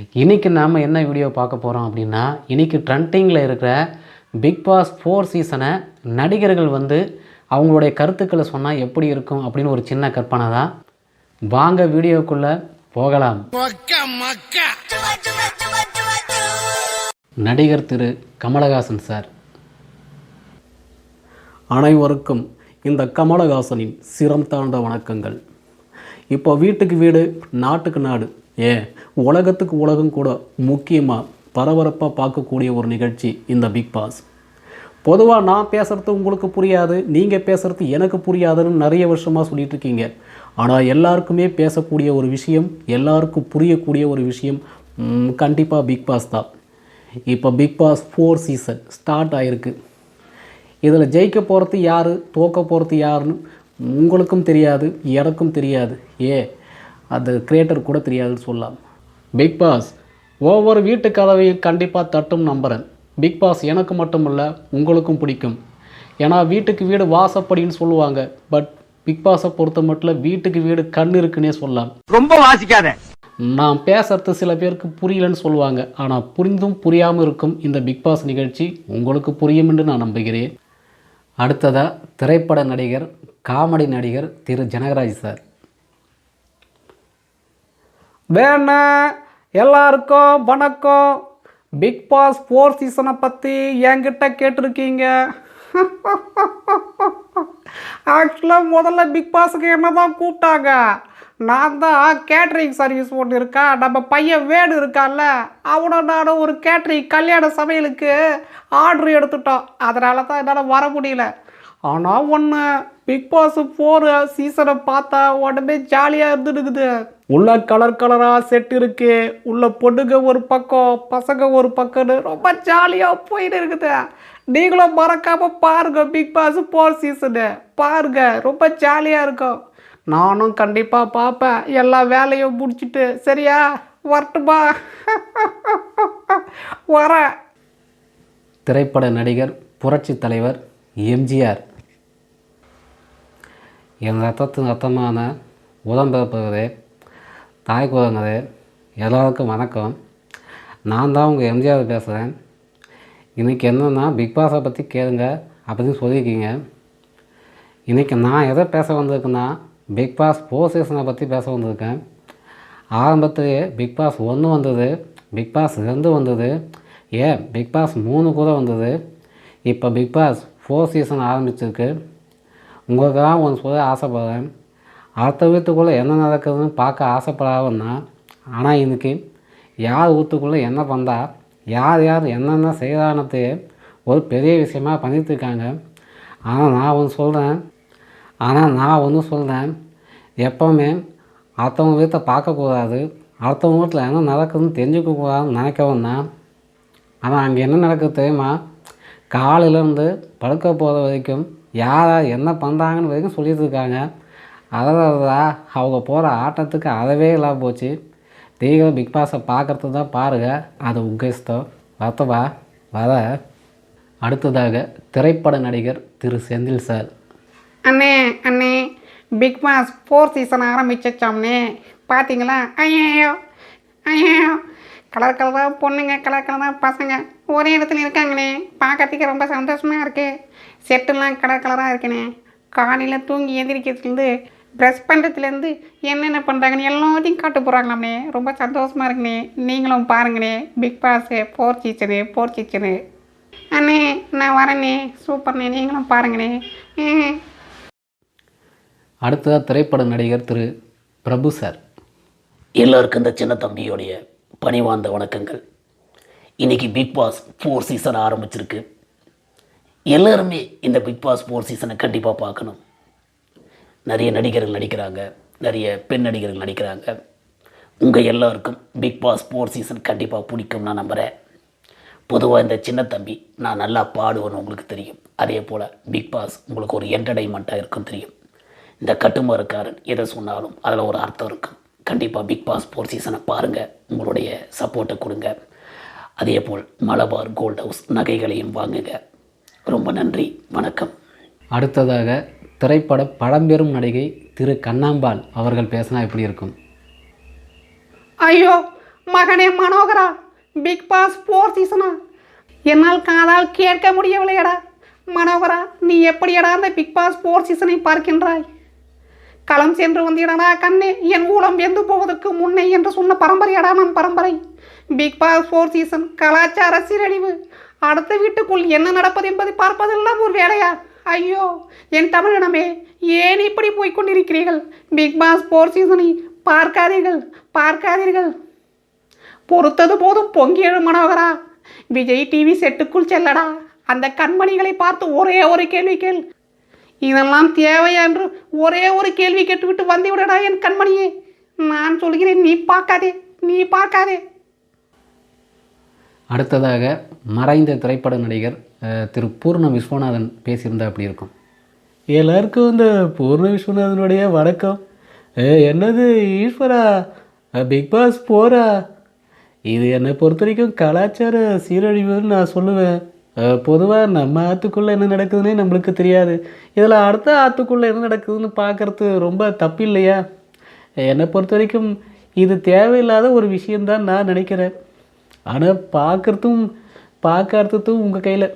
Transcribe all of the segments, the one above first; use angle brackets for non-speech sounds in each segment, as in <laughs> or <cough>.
இன்றைக்கி நாம் என்ன வீடியோ பார்க்க போகிறோம் அப்படின்னா இன்றைக்கி ட்ரெண்டிங்கில் இருக்கிற பிக் பாஸ் ஃபோர் சீசனை நடிகர்கள் வந்து அவங்களுடைய கருத்துக்களை சொன்னால் எப்படி இருக்கும் அப்படின்னு ஒரு சின்ன கற்பனை தான். வாங்க வீடியோக்குள்ளே போகலாம். நடிகர் திரு கமலஹாசன் சார். அனைவருக்கும் இந்த கமலஹாசனின் சிரம் தாழ்ந்த வணக்கங்கள். இப்போ வீட்டுக்கு வீடு நாட்டுக்கு நாடு ஏன் உலகத்துக்கு உலகம் கூட முக்கியமாக பரபரப்பாக பார்க்கக்கூடிய ஒரு நிகழ்ச்சி இந்த பிக் பாஸ் பொதுவாக நான் பேசுகிறது உங்களுக்கு புரியாது நீங்கள் பேசுகிறது எனக்கு புரியாதுன்னு நிறைய வருஷமாக சொல்லிட்டு இருக்கீங்க. ஆனால் எல்லாருக்குமே பேசக்கூடிய ஒரு விஷயம் எல்லாருக்கும் புரியக்கூடிய ஒரு விஷயம் கண்டிப்பாக பிக் பாஸ் தான். இப்போ Bigg Boss four season start ஆகிருக்கு இதில் ஜெயிக்க போகிறது யார் தோக்க போகிறது யாருன்னு உங்களுக்கும் தெரியாது எனக்கும் தெரியாது. ஏ அது கிரியேட்டர் கூட தெரியாதுன்னு சொல்லலாம். பிக் பாஸ் ஒவ்வொரு வீட்டு கதவையும் கண்டிப்பாக தட்டும் நம்புகிறேன் பிக் பாஸ் எனக்கு மட்டும் இல்லை உங்களுக்கும் பிடிக்கும். ஏன்னா வீட்டுக்கு வீடு வாசப்படின்னு சொல்லுவாங்க. பட் பிக் பாஸை பொறுத்த மட்டும் வீட்டுக்கு வீடு கண் இருக்குன்னே சொல்லலாம். ரொம்ப வாசிக்காத. நான் பேசுறது சில பேருக்கு புரியலன்னு சொல்லுவாங்க. ஆனால் புரிந்தும் புரியாமல் இருக்கும் இந்த பிக் பாஸ் நிகழ்ச்சி உங்களுக்கு புரியும் என்று நான் நம்புகிறேன். அடுத்ததாக திரைப்பட நடிகர் காமெடி நடிகர் திரு. ஜனகராஜ் சார். வேணா எல்லாருக்கும் வணக்கம். பிக் பாஸ் ஃபோர் சீசனை பற்றி என்கிட்ட கேட்டிருக்கீங்க. ஆக்சுவலாக முதல்ல பிக் பாஸுக்கு என்ன தான் கூப்பிட்டாங்க? நான் தான் கேட்ரிங் சர்வீஸ் ஒன்று இருக்கா? நம்ம பையன் வேடு இருக்கான்ல. அவனும் நானும் ஒரு கேட்ரிங் கல்யாண சமையலுக்கு ஆர்டர் எடுத்துட்டோம். அதனால தான் என்னால் வர முடியல. ஆனால் ஒன்று பிக் பாஸ் ஃபோர் சீசனை பார்த்தா உடனே ஜாலியாக இருந்துடுக்குது உள்ள கலர் கலராக செட் இருக்கு. உள்ள பொண்ணுங்க ஒரு பக்கம் பசங்க ஒரு பக்கம்னு ரொம்ப ஜாலியாக போயிட்டு இருக்குது. நீங்களும் மறக்காம பாருங்க பிக் பாஸ் போர் சீசனு பாருங்க ரொம்ப ஜாலியாக இருக்கும். நானும் கண்டிப்பாக பார்ப்பேன். எல்லா வேலையும் முடிச்சிட்டு சரியா? வரட்டுமா? <laughs> வரேன். திரைப்பட நடிகர் புரட்சி தலைவர் எம்ஜிஆர். என் ரத்தத்தின் ரத்தமான உடம்பிறப்புகளே தாய் குழந்தை எல்லோருக்கும் வணக்கம். நான் தான் உங்கள் எம்ஜிஆர் பேசுகிறேன் இன்றைக்கி என்னென்னா பிக் பாஸை பற்றி கேளுங்க அப்படின்னு சொல்லியிருக்கீங்க. இன்றைக்கி நான் எதை பேச வந்திருக்கேன்னா பிக் பாஸ் ஃபோர் சீசனை பற்றி பேச வந்திருக்கேன். ஆரம்பத்திலேயே பிக் பாஸ் ஒன்று வந்தது பிக் பாஸ் ரெண்டு வந்தது ஏன் பிக் பாஸ் மூணு கூட வந்தது. இப்போ பிக் பாஸ் ஃபோர் சீசன் ஆரம்பிச்சிருக்கு. உங்களுக்கெல்லாம் ஒன்று சொல்ல ஆசைப்படுறேன். அடுத்த வீட்டுக்குள்ளே என்ன நடக்குதுன்னு பார்க்க ஆசைப்படாதுன்னா ஆனால் இன்றைக்கி யார் வீட்டுக்குள்ளே என்ன பண்ணால் யார் யார் என்னென்ன செய்கிறானத்தையே ஒரு பெரிய விஷயமா பண்ணிட்டு இருக்காங்க ஆனால் நான் ஒன்று சொல்கிறேன் ஆனால் நான் ஒன்று சொல்கிறேன் எப்போவுமே அடுத்தவங்க வீட்டை பார்க்கக்கூடாது அடுத்தவங்க வீட்டில் என்ன நடக்குதுன்னு தெரிஞ்சுக்கக்கூடாதுன்னு நினைக்கவும் தான் ஆனால் அங்கே என்ன நடக்குது தெரியுமா? காலையிலேருந்து படுக்க போகிற வரைக்கும் யார் என்ன பண்ணுறாங்கன்னு வரைக்கும் சொல்லிகிட்டு இருக்காங்க. அதான் அவங்க போகிற ஆட்டத்துக்கு அதவே இல்லாமல் போச்சு. நீங்களும் பிக் பாஸை பார்க்குறது தான் பாருங்கள் அது உங்கள் இஷ்டம். வரத்தவா வர. அடுத்ததாக திரைப்பட நடிகர் திரு செந்தில் சார். அண்ணே அண்ணே பிக் பாஸ் ஃபோர் சீசன் ஆரம்பிச்சிச்சோம்னே பார்த்தீங்களா ஐயோ ஐயோ கலர் கலராக பொண்ணுங்க கலர் கலராக பசங்க. ஒரே இடத்துல இருக்காங்கண்ணே. பார்க்கறதுக்கு ரொம்ப சந்தோஷமாக இருக்குது செட்டுலாம் கலர் கலராக இருக்குண்ணே. காலையில் தூங்கி எந்திரிக்கிறதுலேருந்து ப்ரெஷ் பண்ணுறதுலேருந்து என்னென்ன பண்ணுறாங்கன்னு எல்லாத்தையும் காட்ட போகிறாங்களாம்ண்ணே ரொம்ப சந்தோஷமாக இருக்குண்ணே நீங்களும் பாருங்கண்ணே Bigg Boss four season four season அண்ணே நான் வரேண்ணே சூப்பர்ண்ணே நீங்களும் பாருங்கண்ணே அடுத்ததாக திரைப்பட நடிகர் திரு பிரபு சார். எல்லாருக்கும் இந்த சின்ன தம்பியோடைய பணிவார்ந்த வணக்கங்கள். இன்னைக்கு பிக் பாஸ் ஃபோர் சீசன் ஆரம்பிச்சிருக்கு. எல்லாருமே இந்த பிக் பாஸ் ஃபோர் சீசனை கண்டிப்பாக பார்க்கணும். நிறைய நடிகர்கள் நடிக்கிறாங்க நிறைய பெண் நடிகர்கள் நடிக்கிறாங்க. உங்கள் எல்லாருக்கும் பிக் பாஸ் ஃபோர் சீசன் கண்டிப்பாக பிடிக்கும் நான் நம்புகிறேன் பொதுவாக இந்த சின்ன தம்பி நான் நல்லா பாடுவேன்னு உங்களுக்கு தெரியும். அதே போல் பிக் பாஸ் உங்களுக்கு ஒரு என்டர்டைன்மெண்ட்டாக இருக்கும் தெரியும். இந்த கட்டுமரக்காரன் எதை சொன்னாலும் அதில் ஒரு அர்த்தம் இருக்கும். கண்டிப்பாக பிக் பாஸ் ஃபோர் சீசனை பாருங்கள் உங்களுடைய சப்போர்ட்டை கொடுங்க. அதே போல் மலபார் கோல்ட் ஹவுஸ் நகைகளையும் வாங்குங்க. ரொம்ப நன்றி வணக்கம். அடுத்ததாக திரைப்பட பழம்பெரும் நடிகை திரு கண்ணாம்பாள் அவர்கள் பேசினா எப்படி இருக்கும்? ஐயோ மகனே மனோகரா பிக் பாஸ் போர் சீசனா என்னால் காதால் கேட்க முடியவில்லையடா. மனோகரா நீ எப்படியடா அந்த பிக் பாஸ் போர் சீசனை பார்க்கின்றாய்? களம் சென்று வந்திடடா கண்ணே என் ஊழம் வெந்து போவதற்கு முன்னே என்று சொன்ன பரம்பரையடா நம் பரம்பரை. பிக் பாஸ் போர் சீசன் கலாச்சார சீரழிவு. அடுத்த வீட்டுக்குள் என்ன நடப்பது என்பதை பார்ப்பதெல்லாம் ஒரு வேலையா? ஐயோ என் தமிழனமே ஏன் இப்படி போய்கொண்டிருக்கிறீர்கள் பிக் பாஸ் போர் சீசனை பார்க்காதீர்கள் பார்க்காதீர்கள். பொறுத்தது போதும் பொங்கி எழு மனோகரா. விஜய் டிவி செட்டுக்குள் செல்லடா. அந்த கண்மணிகளை பார்த்து ஒரே ஒரு கேள்வி கேள். இதெல்லாம் தேவையா என்று ஒரே ஒரு கேள்வி கேட்டுவிட்டு வந்து விடடா என் கண்மணியே. நான் சொல்கிறேன் நீ பார்க்காதே நீ பார்க்காதே. அடுத்ததாக மறைந்த திரைப்பட நடிகர் திரு பூர்ண விஸ்வநாதன் பேசியிருந்தா அப்படி இருக்கும். எல்லாருக்கும் இந்த பூர்ண விஸ்வநாதனுடைய வணக்கம். என்னது ஈஸ்வரா? பிக் பாஸ் போரா இது என்னை பொறுத்த வரைக்கும் கலாச்சார சீரழிவுன்னு நான் சொல்லுவேன். பொதுவாக நம்ம ஆற்றுக்குள்ளே என்ன நடக்குதுன்னே நம்மளுக்கு தெரியாது. இதில் அடுத்த ஆற்றுக்குள்ளே என்ன நடக்குதுன்னு பார்க்கறது ரொம்ப தப்பு இல்லையா என்னை பொறுத்த வரைக்கும் இது தேவையில்லாத ஒரு விஷயம்தான் நான் நினைக்கிறேன். ஆனால் பார்க்குறதும் பார்க்கறதும் உங்கள் கையில்.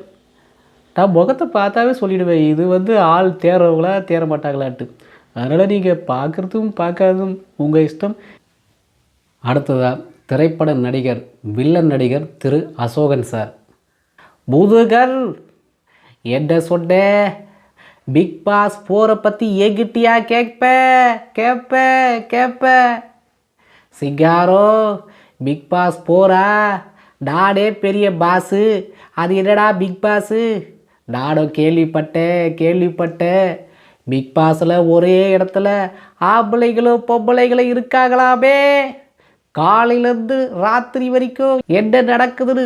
நான் முகத்தை பார்த்தாவே சொல்லிவிடுவேன் இது வந்து ஆள் தேர்றவங்களா தேர மாட்டாங்களான்ட்டு. அதனால் நீங்கள் பார்க்குறதும் பார்க்காததும் உங்கள் இஷ்டம். அடுத்ததாக திரைப்பட நடிகர் வில்லன் நடிகர் திரு அசோகன் சார். முதுகர் என்ன சொன்ன? பிக் பாஸ் போரை பற்றி எங்கிட்டியா கேட்ப? கேட்ப? கேட்ப? சிங்காரோ பிக் பாஸ் போகிறா நானே பெரிய பாஸு அது என்னடா பிக் பாஸு நானும் கேள்விப்பட்டேன் கேள்விப்பட்டேன். பிக் பாஸில் ஒரே இடத்துல ஆம்பளைகளும் பொம்பளைகளும் இருக்காங்களாமே. காலையிலேருந்து ராத்திரி வரைக்கும் என்ன நடக்குதுன்னு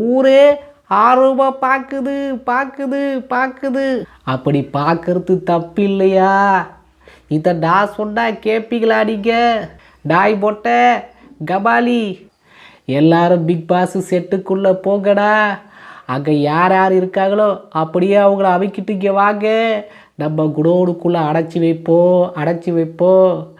ஊரே ஆர்வமாக பார்க்குது பார்க்குது பார்க்குது அப்படி பார்க்கறது தப்பு இல்லையா இதை நான் சொன்னால் கேட்பீங்களா நீங்கள் நாய் போட்டேன் கபாலி. எல்லாரும் பிக் பாஸ் செட்டுக்குள்ளே போங்கடா. அங்கே யார் யார் இருக்காங்களோ அப்படியே அவங்கள அமைக்கிட்டு இங்கே வாங்க. நம்ம குடோனுக்குள்ளே அடைச்சி வைப்போம் அடைச்சி வைப்போம்.